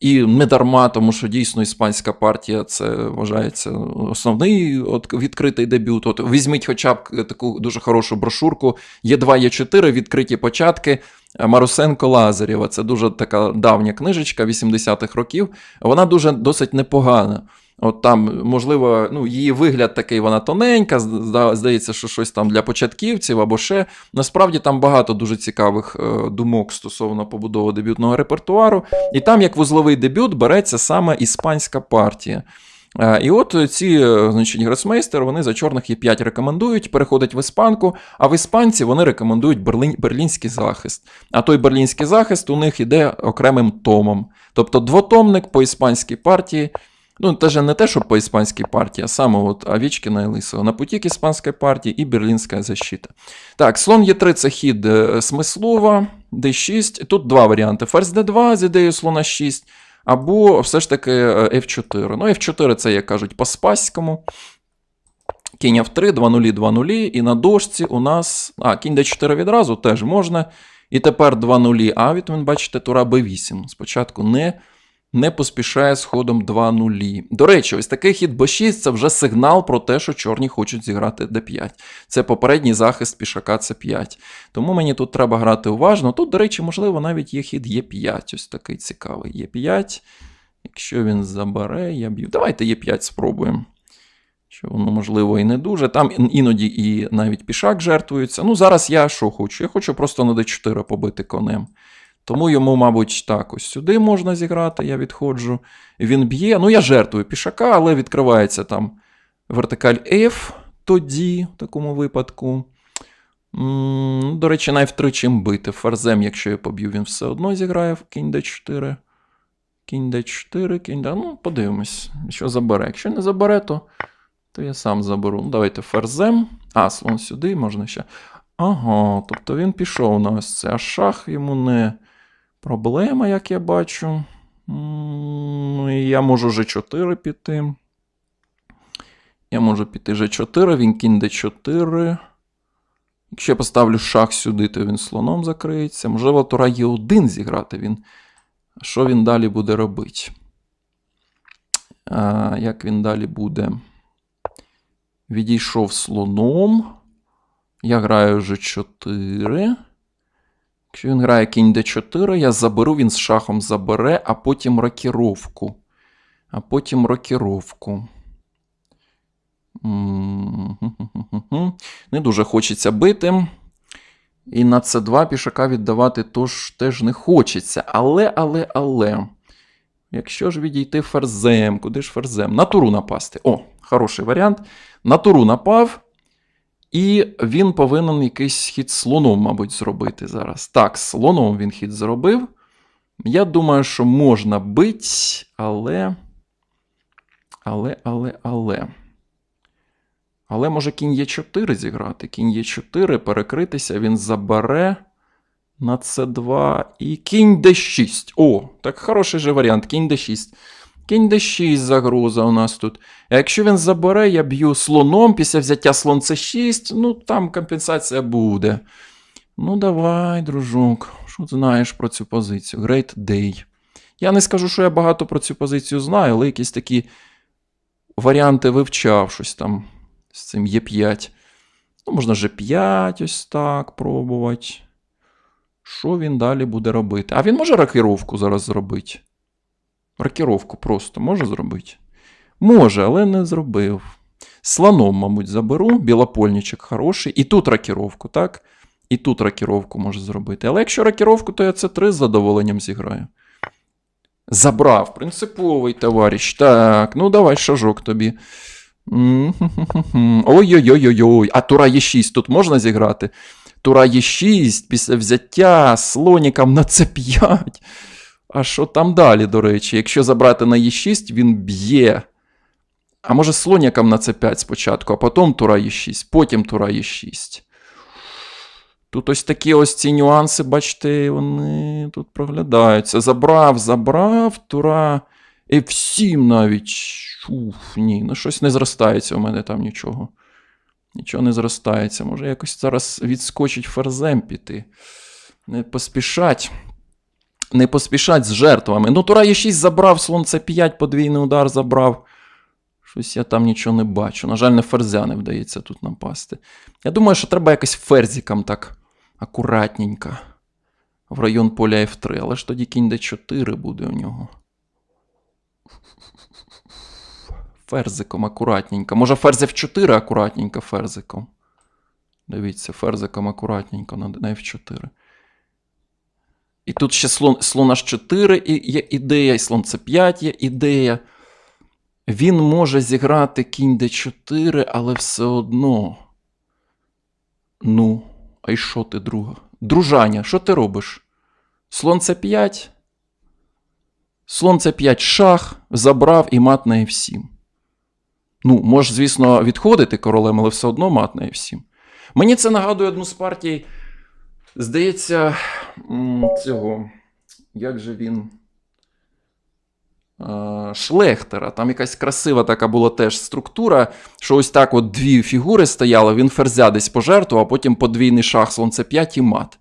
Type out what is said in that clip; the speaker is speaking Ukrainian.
І не дарма, тому що дійсно іспанська партія це вважається основний от, відкритий дебют. От візьміть хоча б таку дуже хорошу брошурку. Є 2 є 4 відкриті початки. Марусенко Лазарєва. Це дуже така давня книжечка 80-х років. Вона дуже досить непогана. От там, можливо, ну, її вигляд такий, вона тоненька, здається, що щось там для початківців або ще. Насправді там багато дуже цікавих е, думок стосовно побудови дебютного репертуару. І там, як вузловий дебют, береться саме іспанська партія. Е, І от ці, е, значить, гросмейстери, вони за чорних є 5 рекомендують, переходять в іспанку, а в іспанці вони рекомендують берлін, берлінський захист. А той берлінський захист у них іде окремим томом. Тобто двотомник по іспанській партії. Ну, теж не те, що по іспанській партії, а саме от Авічкіна і Лисого. На путі к іспанській партії і Берлінська защита. Так, слон Є3 це хід е, Смислова, D6. Тут два варіанти: ферзь D2 з ідеєю слона 6, або все ж таки е, F4. Ну, F4 це, як кажуть, по спаському. Кінь F3, 2 нулі, 2 нулі. І на дошці у нас. А, кінь D4 відразу теж можна. І тепер 2 нулі. А від, ви бачите, тура B8. Спочатку не, не поспішає з ходом 2 нулі. До речі, ось такий хід B6 це вже сигнал про те, що чорні хочуть зіграти D5. Це попередній захист пішака C5. Тому мені тут треба грати уважно. Тут, до речі, можливо, навіть є хід Е5. Ось такий цікавий. Е5. Якщо він забере, я б'ю. Давайте Е5 спробуємо. Що воно, можливо, і не дуже. Там іноді і навіть пішак жертвується. Ну, зараз я що хочу? Я хочу просто на d4 побити конем. Тому йому, мабуть, так, ось сюди можна зіграти, я відходжу. Він б'є. Ну, я жертвую пішака, але відкривається там вертикаль F тоді, в такому випадку. До речі, на F3 чим бити. Ферзем, якщо я поб'ю, він все одно зіграє в кінь d4. Кінь d4, кінь d. Ну, подивимось, що забере. Якщо не забере, то, то я сам заберу. Ну, давайте ферзем. А, слон сюди можна ще. Ага, тобто він пішов на ось це. А шах йому не проблема, як я бачу. Я можу G4 піти. Я можу піти G4, він кінь D4. Якщо я поставлю шах сюди, то він слоном закриється. Можливо, тура Е1 зіграти він. Що він далі буде робити? А, як він далі буде? Відійшов слоном. Я граю G4. Якщо він грає кінь D4, я заберу, він з шахом забере, а потім рокіровку. А потім рокіровку. Не дуже хочеться бити. І на С2 пішака віддавати тож теж не хочеться. Але, але, але. Якщо ж відійти ферзем, куди ж ферзем? На туру напасти. О, хороший варіант. На туру напав. І він повинен якийсь хід слоном, мабуть, зробити зараз. Так, слоном він хід зробив. Я думаю, що можна бити, але. Але, але, але. Але може кінь Е4 зіграти. Кінь Е4, перекритися, він забере на С2 і кінь Д6. О, так хороший же варіант. Кінь Д6. Кінь Д6 загроза у нас тут. А якщо він забере, я б'ю слоном після взяття слон С6, ну там компенсація буде. Ну, давай, дружок, що знаєш про цю позицію? Great day. Я не скажу, що я багато про цю позицію знаю, але якісь такі варіанти вивчав щось там з цим Е5. Ну, можна G5 ось так пробувати. Що він далі буде робити? А він може рокіровку зараз зробити? Рокіровку просто може зробити? Може, але не зробив. Слоном, мабуть, заберу. Білопольничок хороший. І тут рокіровку, так? І тут рокіровку може зробити. Але якщо рокіровку, то я це 3 з задоволенням зіграю. Забрав. Принциповий товариш. Так, ну давай шажок тобі. М-м-м-м. Ой-ой-ой-ой. А тура Е6 тут можна зіграти? Тура Е6 після взяття слоніком на С5. А що там далі, до речі? Якщо забрати на Е6, він б'є. А може слоніком на С5 спочатку, а потім тура Е6, потім тура Е6. Тут ось такі ось ці нюанси, бачите, вони тут проглядаються. Забрав, забрав, тура F7 навіть. Уф, ні, ну щось не зростається у мене там нічого. Нічого не зростається. Може якось зараз відскочить ферзем піти. Не поспішать. Не поспішать з жертвами. Ну, Тура Е6 забрав, слон С5, подвійний удар забрав. Щось я там нічого не бачу. На жаль, не ферзя не вдається тут напасти. Я думаю, що треба якось ферзиком так акуратненько. В район поля F3, але ж тоді кінь D4 буде у нього. Ферзиком акуратненько. Може, ферзь F4 акуратненько ферзиком. Дивіться, ферзиком акуратненько на F4. І тут ще слон, слон H4 є ідея, і слон C5 є ідея. Він може зіграти кінь d4, але все одно. Ну, а й що ти, друга? Дружаня, що ти робиш? Слон c5. Слон c5 шах, забрав і мат на f7. Ну, можеш, звісно, відходити королем, але все одно мат на f7. Мені це нагадує одну з партій. Здається, цього. Як же він. Шлехтера. Там якась красива така була теж структура, що ось так от дві фігури стояли, він ферзя десь пожертвував, а потім подвійний шах слон С5 і мат.